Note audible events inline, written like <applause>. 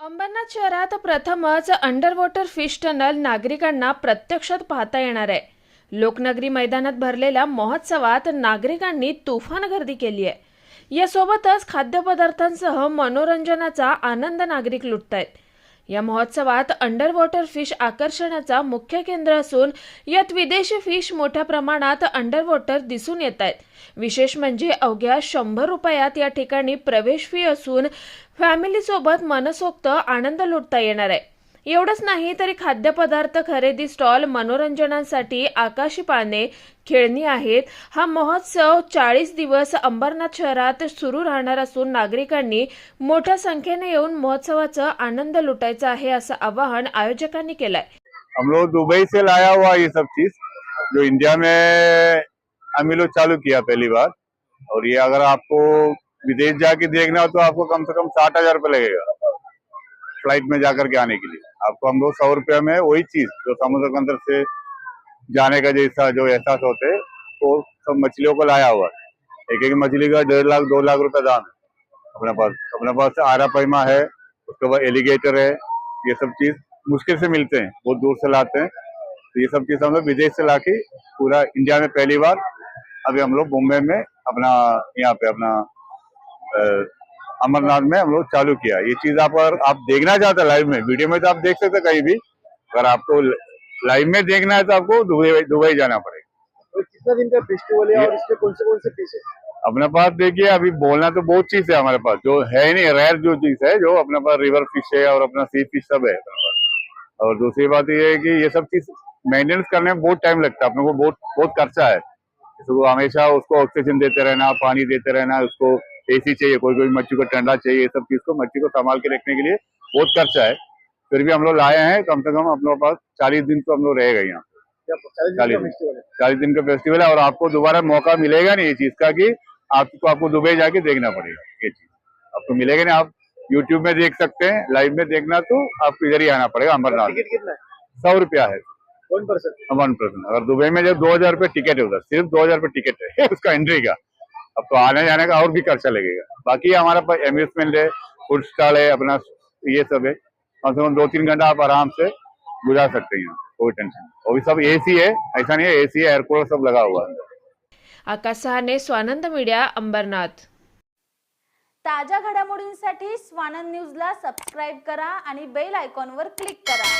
अंबरनाथ शहरात प्रथमच under water fish tunnel नागरिकांना प्रत्यक्षात पाहता येणार आहे. लोकनगरी मैदानात भरलेल्या महोत्सवात नागरिकांनी तुफान गर्दी केली आहे. यासोबतच खाद्यपदार्थांसह मनोरंजनाचा आनंद नागरिक लुटतायत. या महोत्सवात अंडर वॉटर फिश आकर्षणाचा मुख्य केंद्र असून यात विदेशी फिश मोठ्या प्रमाणात अंडर वॉटर दिसून येत आहेत विशेष म्हणजे अवघ्या शंभर रुपयात या ठिकाणी प्रवेश फी असून फॅमिलीसोबत मनसोक्त आनंद लुटता येणार आहे. एवढंच नाही तरी खाद्यपदार्थ खरेदी स्टॉल मनोरंजनासाठी आकाशी पाने खेळणी आहेत. हा महोत्सव चाळीस दिवस अंबरनाथ शहरात सुरू राहणार असून नागरिकांनी मोठ्या संख्येने येऊन महोत्सवाचा आनंद लुटायचा आहे असं आवाहन आयोजकांनी केलंय. हम लोग दुबई से लाया हुआ ये सब चीज जो इंडिया में हम लोग चालू किया पहली बार और ये अगर आपको विदेश जाके देखना हो तो आपको कम से कम साठ हजार रुपये लगेगा। फ़्लाइट में जाकर के आने के लिए। आपको हम लोग सौ रुपया में वही चीज़, जो समुद्र के अंदर से जाने का जैसा, जो एहसास होते, वो सब मछलियों को लाया हुआ है। एक एक मछली का डेढ़ लाख, दो लाख रुपए दाम है। अपने पास अपने पास आरा पैमा है, उसके बाद एलिगेटर है, ये सब चीज़ मुश्किल से मिलते हैं, बहुत दूर से लाते हैं। तो ये सब चीज़ हम लोग विदेश से लाके पूरा इंडिया में पहली बार, अभी हम लोग मुंबई में अपना, यहाँ पे अपना अमरनाथ में हम लोग चालू किया। ये चीज़ आप अगर आप देखना चाहते हैं लाइव में वीडियो में तो आप देख सकते कहीं भी। अगर आपको लाइव में देखना है तो आपको दुबई दुबई जाना पड़ेगा। और कितना दिन का फेस्टिवल है और इसमें कौन से कौन से फ़िश है? अपने पास देखिए अभी बोलना तो बहुत चीज़ है हमारे पास। जो है नहीं रेयर जो चीज़ है जो अपने पास रिवर फ़िश है और अपना सी फ़िश सब है अपने पास। और दूसरी बात ये है कि ये सब चीज़ मेंटेनेंस करने में बहुत टाइम लगता है। अपने को बहुत बहुत खर्चा है। इसको हमेशा उसको ऑक्सीजन देते रहना पानी देते रहना उसको एसी चाहिए कोई कोई मच्छी को ठंडा चाहिए ये सब चीज़ को मच्छी को संभाल के रखने के लिए बहुत खर्चा है। फिर भी हम लोग लाए हैं कम से कम अपने पास चालीस दिन तो हम लोग रहेगा यहाँ। चालीस दिन चालीस दिन। का फेस्टिवल है और आपको दोबारा मौका मिलेगा नहीं ये चीज़ का की आपको आपको दुबई जाके देखना पड़ेगा ये चीज़। आपको मिलेगा नहीं आप यूट्यूब में देख सकते हैं लाइव में देखना तो आपको इधर ही आना पड़ेगा अमरनाथ। सौ रुपया है। वन परसेंट वन परसेंट अगर दुबई में जब दो हज़ार रुपये टिकट है उधर सिर्फ़ दो हज़ार रुपये टिकट है <laughs> उसका एंट्री का। अब तो आने जाने का और भी खर्चा लगेगा बाकी हमारे पास एम्यूजमेंट है फ़ूड स्टॉल है अपना ये सब है। कम से कम दो तीन घंटा आप आराम से गुजार सकते हैं कोई टेंशन नहीं। वो भी सब एसी है ऐसा नहीं है एसी है एयरकूलर सब लगा हुआ है। आकाश सहाने स्वानंद मीडिया अंबरनाथ। ताज्या घडामोडींसाठी स्वानंद न्यूजला सबस्क्राईब करा आणि बेल आयकॉनवर क्लिक करा.